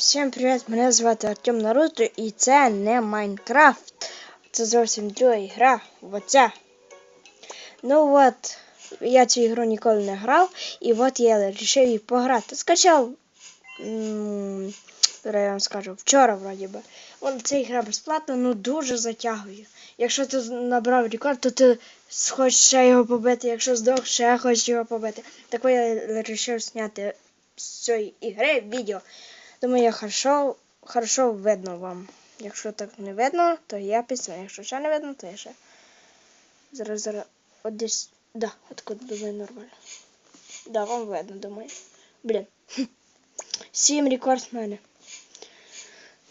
Всім привіт! Мене звати Артем Наруто і це не Майнкрафт. Це зовсім друга гра. Оця. Ну от, я цю ігру ніколи не грав, і от я вирішив її пограти. Скачав. Я вам скажу, вчора вроді би. Вон ця ігра безплатна, ну дуже затягує. Якщо ти набрав рекорд, то ти хочеш ще його побити, якщо здох, ще хочеш його побити. Так я вирішив зняти з цієї ігри відео. Думаю, хорошо, хорошо видно вам. Якщо так не видно, то я пісню. Якщо ще не видно, то я ще. Зараз, зараз. От десь. Да, откуда думаю нормально. Да, вам видно, думаю. Блін. Сім рекорд в мене.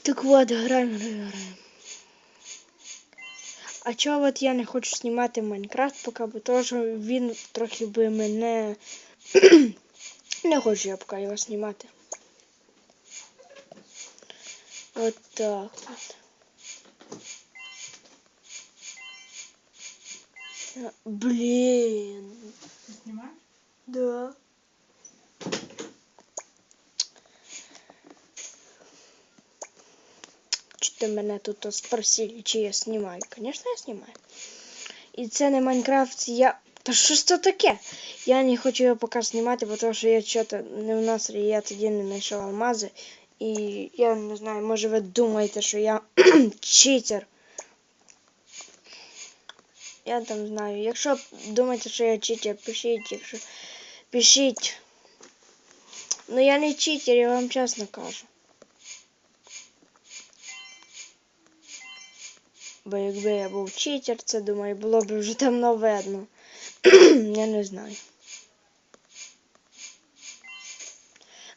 Так от, граємо, граємо. А чого от я не хочу знімати Майнкрафт, поки бо що він трохи би мене. не хочу я поки його знімати. Вот так вот. Блин. Ти знімаєш? Да. Что-то мене тут спросили, чи я снимаю. Конечно, я снимаю. І це не Майнкрафт, я... Та що ж це таке? Я не хочу його поки знімати, тому що я що-то не в настрої, я тоді не знайшов алмази. І я не знаю, може ви думаєте, що я читер. Я там знаю. Якщо думаєте, що я читер, пишіть, якщо пишіть. Ну я не читер, я вам чесно кажу. Бо якби я був читер, це думаю, було б вже давно видно. я не знаю.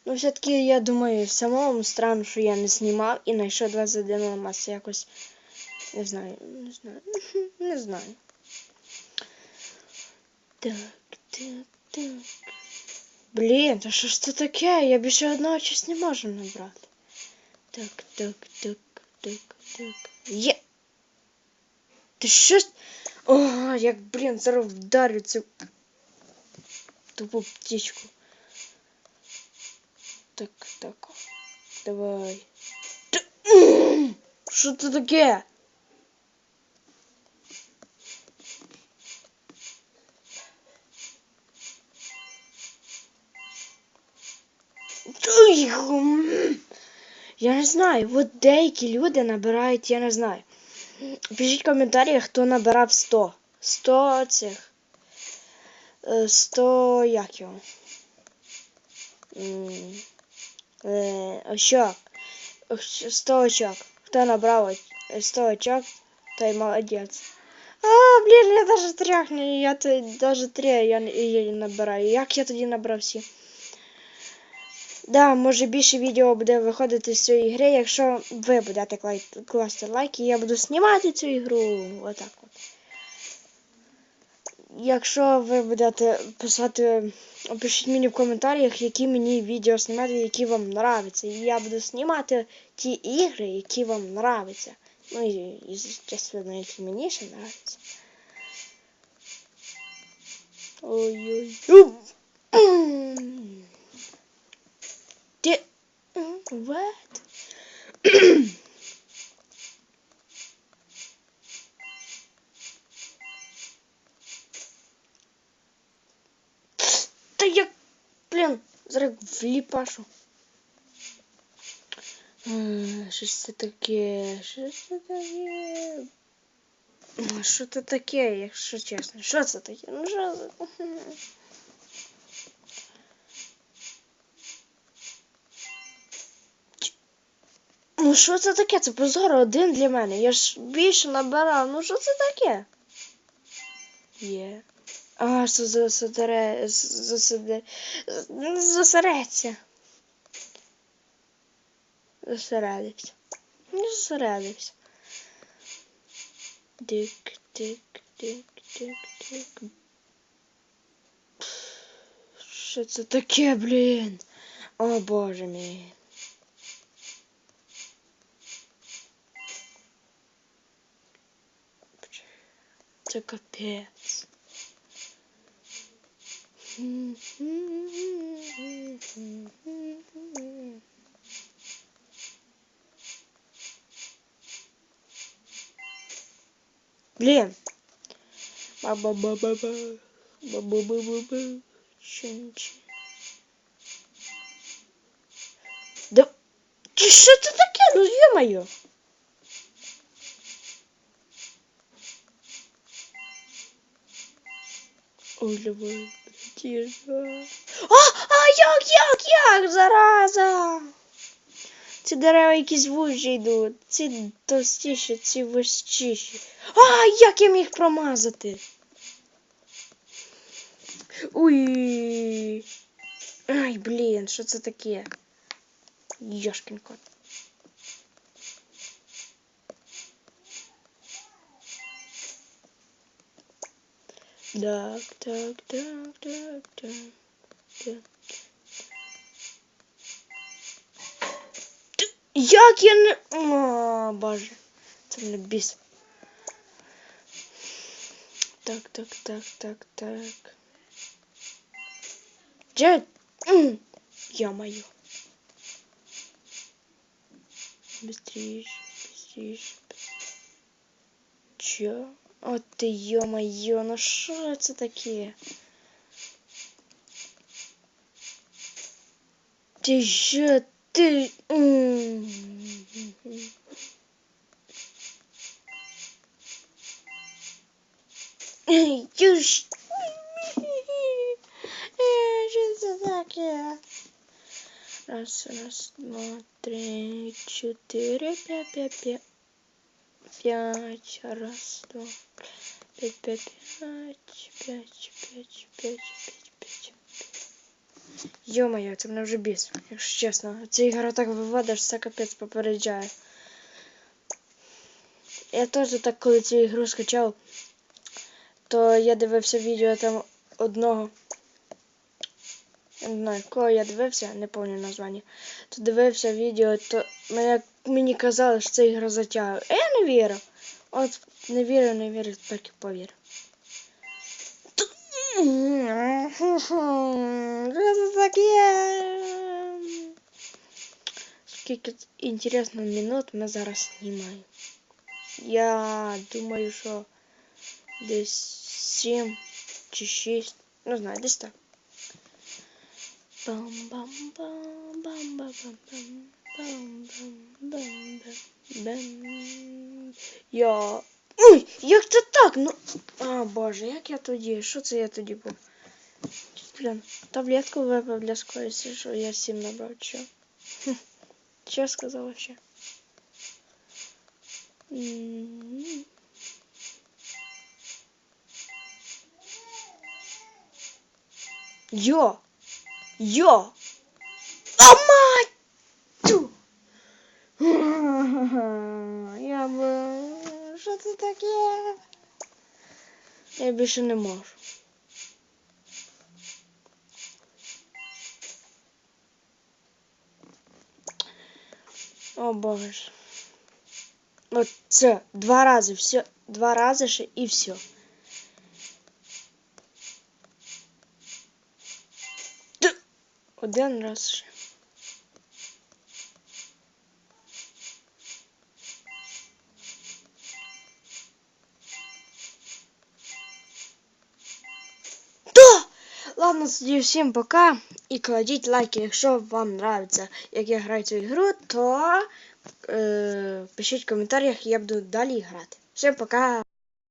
Ну, все-таки я думаю, в самому странно, що я не знімав і знайшов 21 алмаз. Якось не знаю, не знаю, не знаю. Так, так, так. Блін, та що ж це таке? Я більше одного щось не можу набрати. Так, так, так, так, так. Є! Ти що? О, як, блін, зараз вдарю цю тупу птичку. Так, так. Давай. Що це таке? Я не знаю, от деякі люди набирають, я не знаю. Пишіть в коментарях, хто набирав 100. 100 цих. Е, 100 як його? Е, очок. 100 очок. Хто набрав оч- 100 очок, той молодець. А, блін, я даже трьох не, я даже три я не набираю. Як я тоді набрав всі? Да, може більше відео буде виходити з цієї гри, якщо ви будете класти лайки, я буду знімати цю ігру. Отак от. Якщо ви будете писати, пишіть мені в коментарях, які мені відео знімати, які вам нравляться. І я буду знімати ті ігри, які вам нравляться. Ну і, і звісно, які мені ще нравляться. Ой-ой. М. Ти... What? Зараз вліпашу. Щось це таке, щось це таке. Що це таке, якщо чесно? Що це таке? Ну що це? Ну що це таке? Це позор один для мене. Я ж більше набирав. Ну що це таке? Є. А, що за содере. Засаде. Засереться. Зосередився. Не зосередився. Дик, дик, дик, дик, дик. Що це таке, блін? О боже мій. Це капець. Блин. баба баба ба баба баба ба Да что это такое? Ну ё-моё. Ой, тише. А, а як, як, як, зараза? Ці дерева якісь вужі йдуть. Ці товстіші, ці вужчіші. А, як я міг промазати? Уй. Ай, блін, що це таке? Йошкін кот. Так, так, так, так, так, так. Як я не. О, боже. Це мене біс. Так, так, так, так, так. Джет. Я-моё. Быстрее, быстрее. Чё? От ти ё-моё, ну що це таке? Ти що ти? М. Ей, ти ж- Е, Що це? Раз, раз, два, три, чотири, п'ять, п'ять, п'ять. П'ять, раз, два, п'ять, п'ять, п'ять, п'ять, п'ять, п'ять, п'ять, п'ять. Йо-моє, це мене вже біс, якщо чесно. Ця ігра так виводиш, все капець попереджає. Я теж так, коли цю ігру скачав, то я дивився відео там одного. Я не знаю, кого я дивився, не пам'ятаю названня. То дивився відео, то мене, мені казали, що це ігра затягує. А я не вірив. От не вірив, не вірив, тепер повірив. Т- Що це таке? Скільки інтересно минут ми зараз знімаємо. Я думаю, що десь 7 чи 6. Не знаю, десь так. Бам бам бам бам бам бам бам бам бам бам бам Я. Ой, як це так? Ну. А, боже, як я тоді? Що це я тоді був? Блін, таблетку випив для скорості, що я сім набрав, що? Хм. Що сказав вообще? М. Йо! А мать! Я би... Що це таке? Я більше не можу. О боже. От це два рази, все, два рази ще і все. Один раз ще. Ладно, тоді всім пока. І кладіть лайки, якщо вам нравиться, як я граю цю ігру, то е, пишіть в коментарях, я буду далі грати. Всім пока!